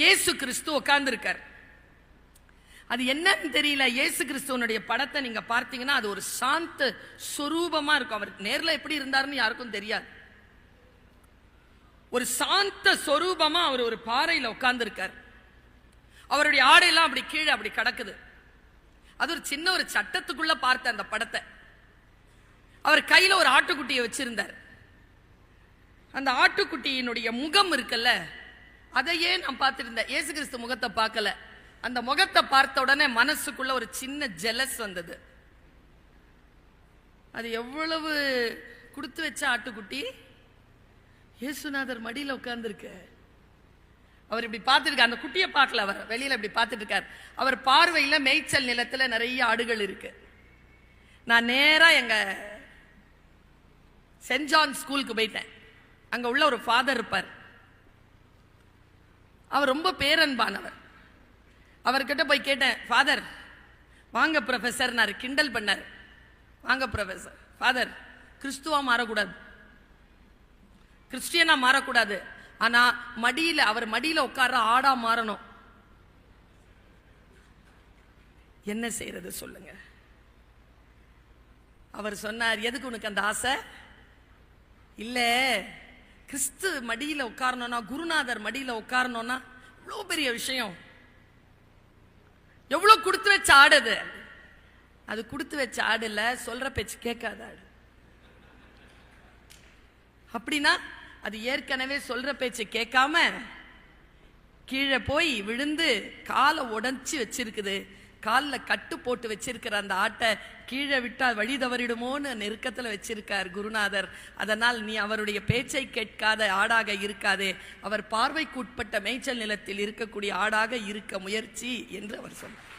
இயேசு கிறிஸ்து உட்கார்ந்துருக்கார். அது என்னன்னு தெரியல. இயேசு கிறிஸ்துவனுடைய படத்தை நீங்க பார்த்தீங்கன்னா அது ஒரு சாந்த சொரூபமா இருக்கும். அவர் நேரில் எப்படி இருந்தாருன்னு யாருக்கும் தெரியாது. ஒரு சாந்த சொரூபமா அவர் ஒரு பாறையில உட்கார்ந்துருக்கார். அவருடைய ஆடையெல்லாம் அப்படி கீழே அப்படி கிடக்குது. அது ஒரு சின்ன ஒரு சட்டத்துக்குள்ள பார்த்த அந்த படத்தை. அவர் கையில ஒரு ஆட்டுக்குட்டியை வச்சிருந்தார். அந்த ஆட்டுக்குட்டியினுடைய முகம் இருக்குல்ல அதையே நான் பார்த்துருந்தேன். ஏசு கிறிஸ்து முகத்தை பார்க்கல. அந்த முகத்தை பார்த்த உடனே மனசுக்குள்ள ஒரு சின்ன ஜெலஸ் வந்தது. அது எவ்வளவு கொடுத்து வச்ச ஆட்டுக்குட்டி? இயேசுநாதர் மடியில் உட்கார்ந்துருக்க. அவர் இப்படி பார்த்துருக்கார் அந்த குட்டியை பார்க்கல அவர். வெளியில் இப்படி பார்த்துட்டு இருக்கார் அவர் பார்வையில் மேய்ச்சல் நிலத்தில் நிறைய ஆடுகள் இருக்கு. நான் நேராக எங்கள் சென்ட் ஜான் ஸ்கூலுக்கு போயிட்டேன். அங்கே உள்ள ஒரு ஃபாதர் இருப்பார். அவர் ரொம்ப பேரன்பானவர். அவர்கிட்ட போய் கேட்டேன் ஃபாதர் வாங்க ப்ரொஃபஸர்னார் கிண்டல் பண்ணார். வாங்க ப்ரொஃபஸர் ஃபாதர் கிறிஸ்துவா மாறக்கூடாது. கிறிஸ்டியனா மாறக்கூடாது. ஆனால் மடியில் அவர் மடியில் உட்கார ஆடா மாறணும். என்ன செய்யறது சொல்லுங்க. அவர் சொன்னார் எதுக்கு உனக்கு அந்த ஆசை? இல்லை கிறிஸ்து மடியில உட்காரணும்னா குருநாதர் மடியில உட்காரணும்னா இவ்வளவு பெரிய விஷயம். எவ்வளவு கொடுத்து வச்ச ஆடு அது? அது கொடுத்து வச்ச ஆடு இல்லை சொல்ற பேச்சு கேட்காத ஆடு. அப்படின்னா அது ஏற்கனவே சொல்ற பேச்சை கேட்காம கீழே போய் விழுந்து காலை உடைச்சு வச்சிருக்குது. காலில் கட்டு போட்டு வச்சிருக்கிற அந்த ஆட்டை கீழே விட்டால் வழி தவறிடுமோன்னு நெருக்கத்தில் வச்சிருக்கார் குருநாதர். அதனால் நீ அவருடைய பேச்சை கேட்காத ஆடாக இருக்காதே. அவர் பார்வைக்கு உட்பட்ட மேய்ச்சல் நிலத்தில் இருக்கக்கூடிய ஆடாக இருக்க முயற்சி என்று அவர் சொன்னார்.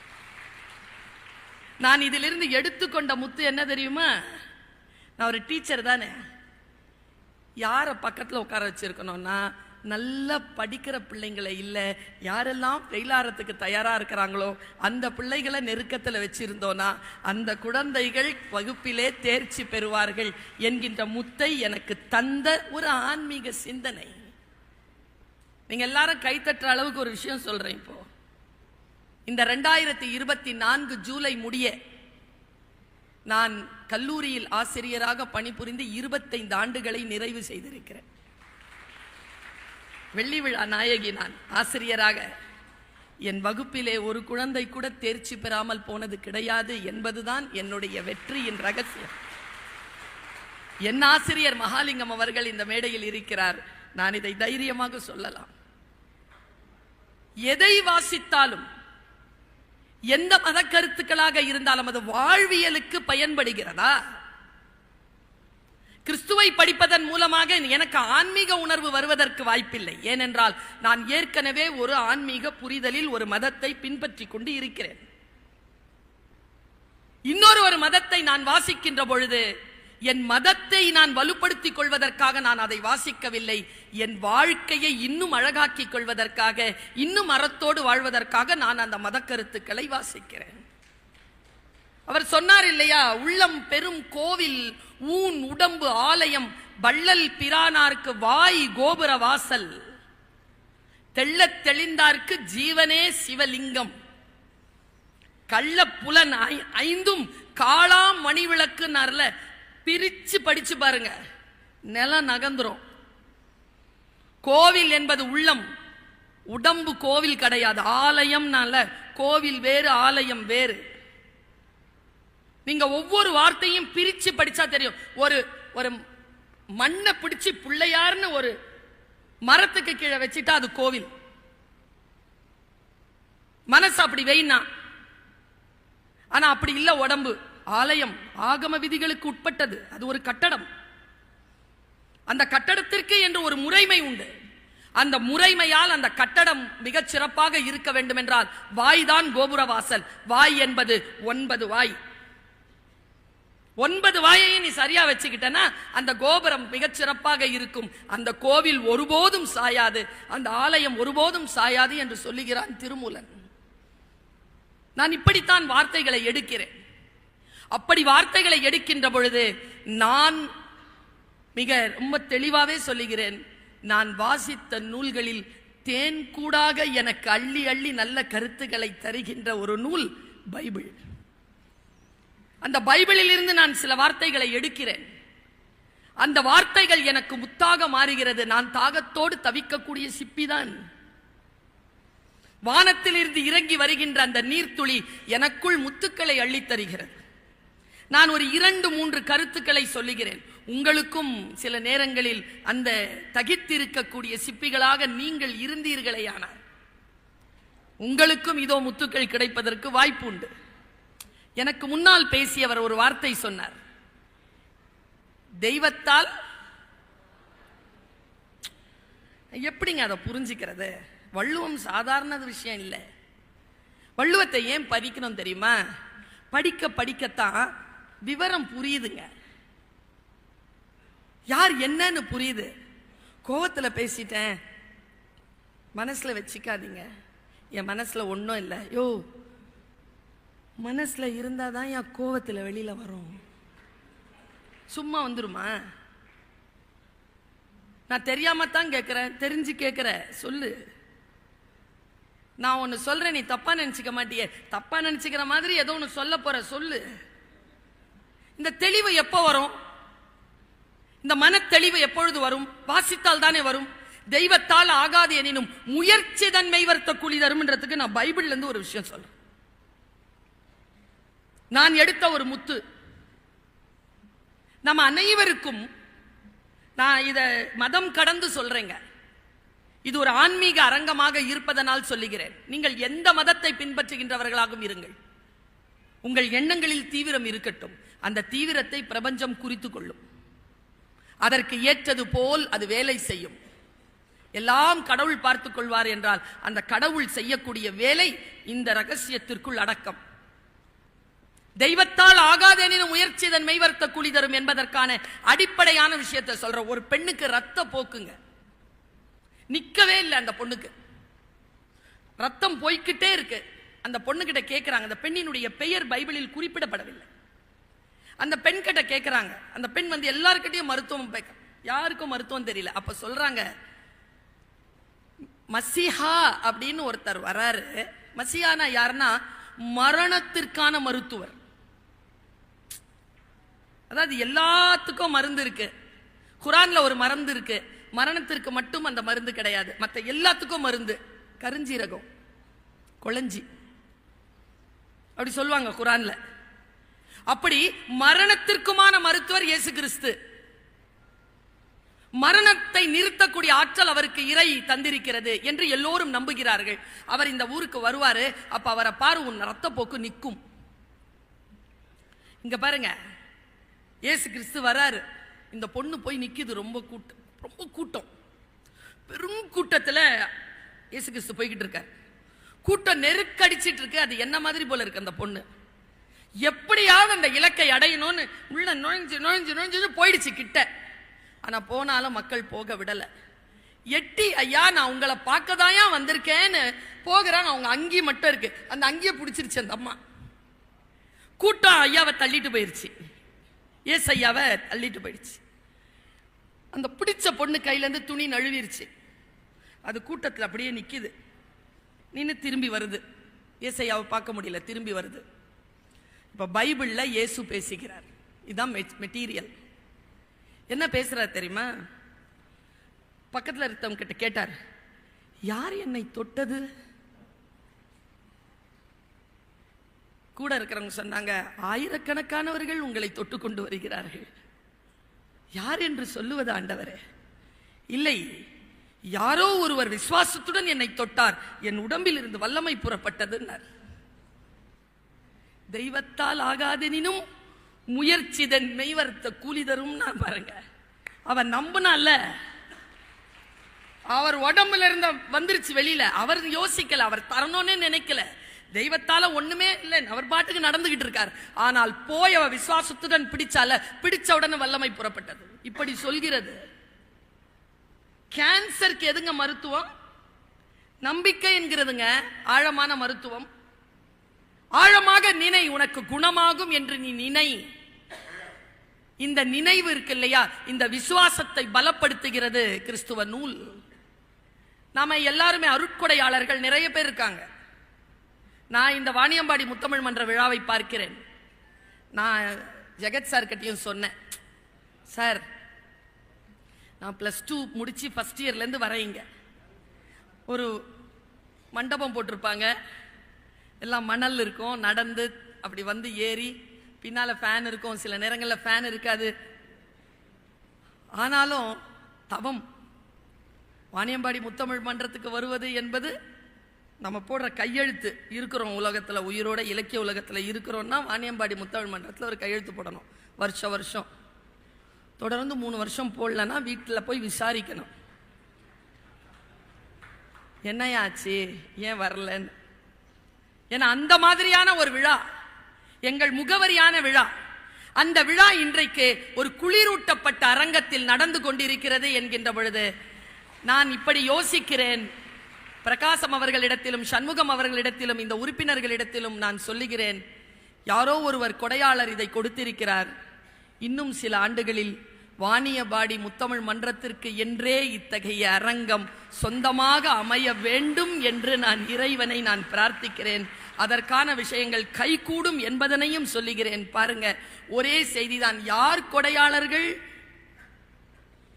நான் இதிலிருந்து எடுத்துக்கொண்ட முத்து என்ன தெரியுமா? நான் ஒரு டீச்சர் தானே. யாரை பக்கத்தில் உட்கார வச்சிருக்கணும்னா நல்லா படிக்கிற பிள்ளைங்களை இல்லை யாரெல்லாம் ஃபெயிலாகிறதுக்கு தயாராக இருக்கிறாங்களோ அந்த பிள்ளைகளை நெருக்கத்தில் வச்சிருந்தோன்னா அந்த குழந்தைகள் வகுப்பிலே தேர்ச்சி பெறுவார்கள் என்கின்ற முத்தை எனக்கு தந்த ஒரு ஆன்மீக சிந்தனை. நீங்க எல்லாரும் கைத்தட்டுற அளவுக்கு ஒரு விஷயம் சொல்றேன் இப்போ. இந்த ரெண்டாயிரத்தி இருபத்தி நான்கு ஜூலை முடிய நான் கல்லூரியில் ஆசிரியராக பணிபுரிந்து இருபத்தைந்து ஆண்டுகளை நிறைவு செய்திருக்கிறேன். வெள்ளி விழா நாயகி நான் ஆசிரியராக. என் வகுப்பிலே ஒரு குழந்தை கூட தேர்ச்சி பெறாமல் போனது கிடையாது என்பதுதான் என்னுடைய வெற்றியின் ரகசியம். என் ஆசிரியர் மகாலிங்கம் அவர்கள் இந்த மேடையில் இருக்கிறார். நான் இதை தைரியமாக சொல்லலாம். எதை வாசித்தாலும் எந்த மத கருத்துக்களாக இருந்தாலும் அது வாழ்வியலுக்கு பயன்படுகிறதா? கிறிஸ்துவை படிப்பதன் மூலமாக எனக்கு ஆன்மீக உணர்வு வருவதற்கு வாய்ப்பில்லை. ஏனென்றால் நான் ஏற்கனவே ஒரு ஆன்மீக புரிதலில் ஒரு மதத்தை பின்பற்றி கொண்டு இருக்கிறேன். இன்னொரு ஒரு மதத்தை நான் வாசிக்கின்ற பொழுது என் மதத்தை நான் வலுப்படுத்திக் கொள்வதற்காக நான் அதை வாசிக்கவில்லை. என் வாழ்க்கையை இன்னும் அழகாக்கிக் கொள்வதற்காக இன்னும் அறத்தோடு வாழ்வதற்காக நான் அந்த மத கருத்துக்களை வாசிக்கிறேன். அவர் சொன்னார் இல்லையா உள்ளம் பெரும் கோவில் ஊன் உடம்பு ஆலயம் வள்ளல் பிரானார்க்கு வாய் கோபுர வாசல். தெள்ளத் தெளிந்தார்க்கு ஜீவனே சிவலிங்கம். கள்ள புலன் ஐ- ஐந்தும் காளாம் மணி விளக்குனார்ல பிரிச்சு படிச்சு பாருங்க. நிலம் நகந்துரும் கோவில் என்பது உள்ளம். உடம்பு கோவில் கிடையாது. ஆலயம்னால கோவில் வேறு ஆலயம் வேறு. நீங்க ஒவ்வொரு வார்த்தையும் பிரிச்சு படிச்சா தெரியும். ஒரு ஒரு மண்ணை பிடிச்சு பிள்ளையார்னு ஒரு மரத்துக்கு கீழே வச்சுட்டா அது கோவில். மனசு அப்படி வெயினா ஆனா அப்படி இல்ல உடம்பு. ஆலயம் ஆகம விதிகளுக்கு உட்பட்டது. அது ஒரு கட்டடம். அந்த கட்டடத்திற்கு என்று ஒரு முறைமை உண்டு. அந்த முறைமையால் அந்த கட்டடம் மிகச் சிறப்பாக இருக்க வேண்டும் என்றால் வாய்தான் கோபுர வாசல் வாய் என்பது ஒன்பது வாய். ஒன்பது வாயையும் நீ சரியா வச்சுக்கிட்டனா அந்த கோபுரம் மிகச்சிறப்பாக இருக்கும். அந்த கோவில் ஒருபோதும் சாயாது அந்த ஆலயம் ஒருபோதும் சாயாது என்று சொல்லுகிறான் திருமூலன். நான் இப்படித்தான் வார்த்தைகளை எடுக்கிறேன். அப்படி வார்த்தைகளை எடுக்கின்ற பொழுது நான் மிக ரொம்ப தெளிவாகவே சொல்லுகிறேன். நான் வாசித்த நூல்களில் தேன் கூடாக எனக்கு அள்ளி அள்ளி நல்ல கருத்துக்களை தருகின்ற ஒரு நூல் பைபிள். அந்த பைபிளில் இருந்து நான் சில வார்த்தைகளை எடுக்கிறேன். அந்த வார்த்தைகள் எனக்கு முத்தாக மாறுகிறது. நான் தாகத்தோடு தவிக்கக்கூடிய சிப்பிதான் வானத்திலிருந்து இறங்கி வருகின்ற அந்த நீர்த்துளி எனக்குள் முத்துக்களை அள்ளித்தருகிறது நான் ஒரு இரண்டு மூன்று கருத்துக்களை சொல்லுகிறேன். உங்களுக்கும் சில நேரங்களில் அந்த தகித்திருக்கக்கூடிய சிப்பிகளாக நீங்கள் இருந்தீர்களேயானால் உங்களுக்கும் இதோ முத்துக்கள் கிடைப்பதற்கு வாய்ப்பு உண்டு எனக்கு முன்னால் பேசியவர் ஒரு வார்த்தை சொன்னார். தெய்வத்தால் எப்படிங்க அதை புரிஞ்சுக்கிறது? வள்ளுவம் சாதாரண விஷயம் இல்லை. வள்ளுவத்தை ஏன் படிக்கணும் தெரியுமா? படிக்க படிக்கத்தான் விவரம் புரியுதுங்க. யார் என்னன்னு புரியுது. கோவத்தில் பேசிட்டேன். மனசில் வச்சுக்காதீங்க. என் மனசில் ஒன்றும் இல்லை. யோ மனசில் இருந்தால் தான் என் கோவத்தில் வெளியில் வரும். சும்மா வந்துருமா? நான் தெரியாம தான் கேட்குறேன் தெரிஞ்சு கேட்குற சொல்லு. நான் ஒன்று சொல்கிறேன் நீ தப்பாக நினச்சிக்க மாட்டியே. தப்பாக நினச்சிக்கிற மாதிரி ஏதோ ஒன்று சொல்ல போகிற சொல்லு. இந்த தெளிவு எப்போ வரும்? இந்த மன தெளிவு எப்பொழுது வரும்? வாசித்தால் தானே வரும். தெய்வத்தால் ஆகாது எனினும் முயற்சி தன்மை வர்த்த கூலி தரும்ன்றதுக்கு நான் பைபிள்லேருந்து ஒரு விஷயம் சொல்கிறேன் நான் எடுத்த ஒரு முத்து. நம்ம அனைவருக்கும் நான் இதை மதம் கடந்து சொல்றேங்க. இது ஒரு ஆன்மீக அரங்கமாக இருப்பதனால் சொல்லுகிறேன். நீங்கள் எந்த மதத்தை பின்பற்றுகின்றவர்களாகவும் இருங்கள். உங்கள் எண்ணங்களில் தீவிரம் இருக்கட்டும். அந்த தீவிரத்தை பிரபஞ்சம் குறித்து கொள்ளும். அதற்கு ஏற்றது போல் அது வேலை செய்யும். எல்லாம் கடவுள் பார்த்துக் கொள்வார் என்றால் அந்த கடவுள் செய்யக்கூடிய வேலை இந்த ரகசியத்திற்குள் அடக்கம். தெய்வத்தால் ஆகாதெனினும் முயற்சி இதன் மெய்வர்த்த கூலி தரும் என்பதற்கான அடிப்படையான விஷயத்தை சொல்ற ஒரு பெண்ணுக்கு ரத்த போக்குங்க. நிக்கவே இல்லை அந்த பொண்ணுக்கு. ரத்தம் போய்க்கிட்டே இருக்கு. அந்த பொண்ணுகிட்ட கேட்கிறாங்க அந்த பெண்ணினுடைய பெயர் பைபிளில் குறிப்பிடப்படவில்லை. அந்த பெண் கிட்ட கேட்கிறாங்க அந்த பெண் வந்து எல்லாருக்கிட்டையும் மருத்துவம் பேக்க யாருக்கும் மருத்துவம் தெரியல. அப்ப சொல்றாங்க மசிஹா அப்படின்னு ஒருத்தர் வராரு. மசிஹானா யாருன்னா மரணத்திற்கான மருத்துவர். அதாவது எல்லாத்துக்கும் மருந்து இருக்கு. குரான்ல ஒரு மருந்து இருக்கு. மரணத்திற்கு மட்டும் அந்த மருந்து கிடையாது. மற்ற எல்லாத்துக்கும் மருந்து. கருஞ்சீரகம். கொளஞ்சி. அப்படி சொல்லுவாங்க குரான்ல. அப்படி மரணத்திற்குமான மருத்துவர் இயேசு கிறிஸ்து. மரணத்தை நிறுத்தக்கூடிய ஆற்றல் அவருக்கு இறை தந்திருக்கிறது என்று எல்லோரும் நம்புகிறார்கள். அவர் இந்த ஊருக்கு வருவாரு. அப்ப அவரை பாரு உன் ரத்தப்போக்கு நிற்கும் இங்க பாருங்க. இயேசு கிறிஸ்து வராரு. இந்த பொண்ணு போய் நிற்கிது ரொம்ப கூட்டம் ரொம்ப கூட்டம். பெரும் கூட்டத்தில் இயேசு கிறிஸ்து போய்கிட்டு இருக்கார். கூட்டம் நெருக்கடிச்சிட்டு இருக்கு அது என்ன மாதிரி போல இருக்கு அந்த பொண்ணு? எப்படியாவது அந்த இலக்கை அடையணும்னு உள்ள நுழைஞ்சு நுழைஞ்சு நுழைஞ்சு போயிடுச்சு கிட்ட. ஆனால் போனாலும் மக்கள் போக விடலை. எட்டி ஐயா நான் உங்களை பார்க்கதாயா வந்திருக்கேன்னு போகிறாங்க அவங்க அங்கி மட்டும் இருக்கு. அந்த அங்கியை பிடிச்சிருச்சு அந்த அம்மா. கூட்டம் ஐயாவை தள்ளிட்டு போயிருச்சு. ஏசையாவை தள்ளிட்டு போயிடுச்சு. அந்த பிடிச்ச பொண்ணு கையிலேருந்து துணி நழுவிருச்சு. அது கூட்டத்தில் அப்படியே நிற்கிது நின்று திரும்பி வருது. ஏசையாவை பார்க்க முடியல திரும்பி வருது. இப்போ பைபிளில் இயேசு பேசுகிறார். இதுதான் மெட்டீரியல். என்ன பேசுகிறார் தெரியுமா? பக்கத்தில் இருக்கவங்க கிட்ட கேட்டார் யார் என்னை தொட்டது? கூட இருக்கிறவங்க சொன்னாங்க ஆயிரக்கணக்கானவர்கள் உங்களை தொட்டு கொண்டு வருகிறார்கள். யார் என்று சொல்லுவது ஆண்டவரே? இல்லை யாரோ ஒருவர் விசுவாசத்துடன் என்னை தொட்டார். என் உடம்பில் இருந்து வல்லமை புறப்பட்டதுன்னார். தெய்வத்தால் ஆகாதெனினும் முயற்சிதன் மெய்வர்த்த கூலி தரும் நான் பாருங்க. அவன் நம்பினால அவர் உடம்புல இருந்த வந்துருச்சு வெளியில. அவர் யோசிக்கல அவர் தரணும்னே நினைக்கல. தெய்வத்தால ஒண்ணுமே இல்லை அவர் பாட்டுக்கு நடந்துகிட்டு இருக்கார். ஆனால் போய் அவ விசுவாசத்துடன் பிடிச்சால பிடிச்ச உடனே வல்லமை புறப்பட்டது. இப்படி சொல்கிறது கேன்சருக்கு எதுங்க மருத்துவம்? நம்பிக்கை என்கிறதுங்க ஆழமான மருத்துவம். ஆழமாக நினை உனக்கு குணமாகும் என்று நீ நினை. இந்த நினைவு இருக்கு இல்லையா? இந்த விசுவாசத்தை பலப்படுத்துகிறது கிறிஸ்துவ நூல். நாம எல்லாருமே அருட்கொடையாளர்கள் நிறைய பேர் இருக்காங்க. நான் இந்த வாணியம்பாடி முத்தமிழ் மன்ற விழாவை பார்க்கிறேன். நான் ஜெகத் சார் கிட்டயும் சொன்னேன். சார் நான் ப்ளஸ் டூ முடிச்சு ஃபர்ஸ்ட் இயர்லேருந்து வரேங்க ஒரு மண்டபம் போட்டிருப்பாங்க. எல்லாம் மணல் இருக்கும் நடந்து அப்படி வந்து ஏறி பின்னால் ஃபேன் இருக்கும். சில நேரங்களில் ஃபேன் இருக்காது. ஆனாலும் தவம். வாணியம்பாடி முத்தமிழ் மன்றத்துக்கு வருவது என்பது நம்ம போடுற கையெழுத்து இருக்கிறோம் உலகத்தில் உயிரோட இலக்கிய உலகத்தில் இருக்கிறோன்னா வாணியம்பாடி முத்தமிழ் மன்றத்தில் ஒரு கையெழுத்து போடணும். வருஷம் வருஷம். தொடர்ந்து மூணு வருஷம் போடலன்னா வீட்டில் போய் விசாரிக்கணும். என்னையாச்சு? ஏன் வரலன்னு. ஏன்னா அந்த மாதிரியான ஒரு விழா எங்கள் முகவரியான விழா அந்த விழா இன்றைக்கு ஒரு குளிரூட்டப்பட்ட அரங்கத்தில் நடந்து கொண்டிருக்கிறது என்கின்ற பொழுது நான் இப்படி யோசிக்கிறேன். பிரகாசம் அவர்களிடத்திலும் சண்முகம் அவர்களிடத்திலும் இந்த உறுப்பினர்களிடத்திலும் நான் சொல்லுகிறேன். யாரோ ஒருவர் கொடையாளர் இதை கொடுத்திருக்கிறார். இன்னும் சில ஆண்டுகளில் வாணியபாடி முத்தமிழ் மன்றத்திற்கு என்றே இத்தகைய அரங்கம் சொந்தமாக அமைய வேண்டும் என்று நான் இறைவனை நான் பிரார்த்திக்கிறேன். அதற்கான விஷயங்கள் கைகூடும் என்பதனையும் சொல்லுகிறேன். பாருங்க ஒரே செய்திதான். யார் கொடையாளர்கள்?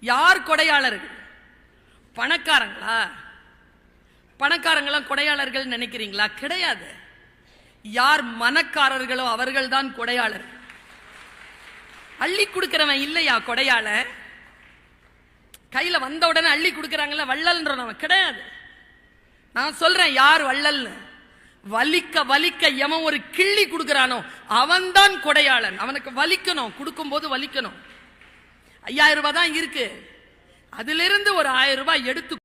யார் கொடையாளர்கள்? பணக்காரங்களா? பணக்காரங்களாம் கொடையாளர்கள் நினைக்கிறீங்களா? கிடையாது. யார் மனக்காரர்களோ அவர்கள் தான் கொடையாளர். அள்ளி கொடுக்கிறவன் இல்லையா கொடையாள? கையில வந்த உடனே அள்ளி கொடுக்கறாங்கல்ல வள்ளல்ன்றவன் கிடையாது. நான் சொல்றேன் யார் வள்ளல்னு? வலிக்க வலிக்க எவன் ஒரு கிள்ளி கொடுக்கறானோ அவன்தான் கொடையாளன். அவனுக்கு வலிக்கணும் கொடுக்கும்போது வலிக்கணும். ஐயாயிரம் ரூபாய் தான் இருக்கு. அதிலிருந்து ஒரு ஆயிரம் ரூபாய் எடுத்து